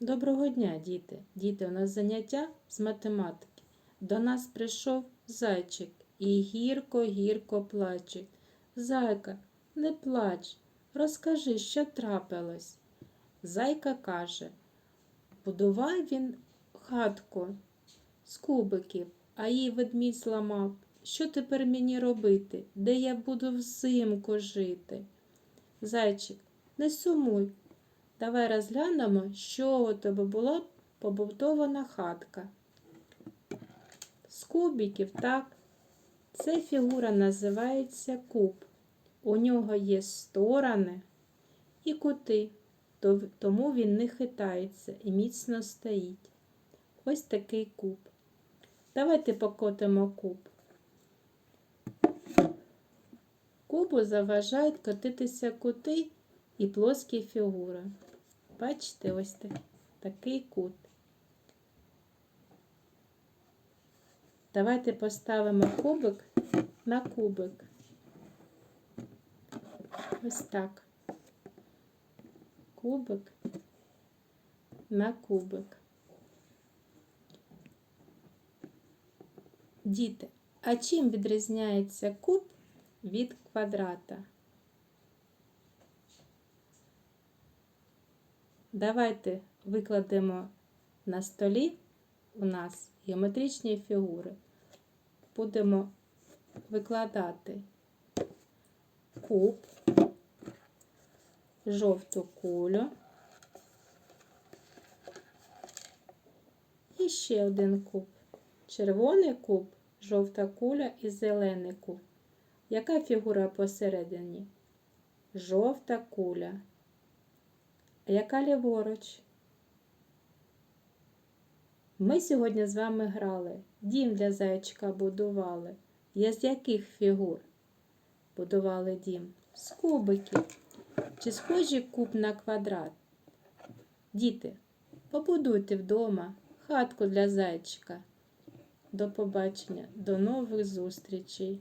Доброго дня, діти! Діти, у нас заняття з математики. До нас прийшов зайчик і гірко-гірко плаче. Зайка, не плач, розкажи, що трапилось. Зайка каже, будував він хатку з кубиків, а їй ведмідь зламав. Що тепер мені робити? Де я буду взимку жити? Зайчик, не сумуй, Давай розглянемо, чого у тебе була побудована хатка. З кубиків, так? Ця фігура називається куб. У нього є сторони і кути, тому він не хитається і міцно стоїть. Ось такий куб. Давайте покотимо куб. Кубу заважають котитися кути і плоскі фігури. Бачите, ось так, такий кут. Давайте поставимо кубик на кубик. Ось так. Кубик на кубик. Діти, а чим відрізняється куб від квадрата? Давайте викладемо на столі у нас геометричні фігури. Будемо викладати куб, жовту кулю і ще один куб. Червоний куб, жовта куля і зелений куб. Яка фігура посередині? Жовта куля. А яка ліворуч? Ми сьогодні з вами грали. Дім для зайчика будували. Я з яких фігур будували дім? З кубиків. Чи схожий куб на квадрат? Діти, побудуйте вдома хатку для зайчика. До побачення, до нових зустрічей!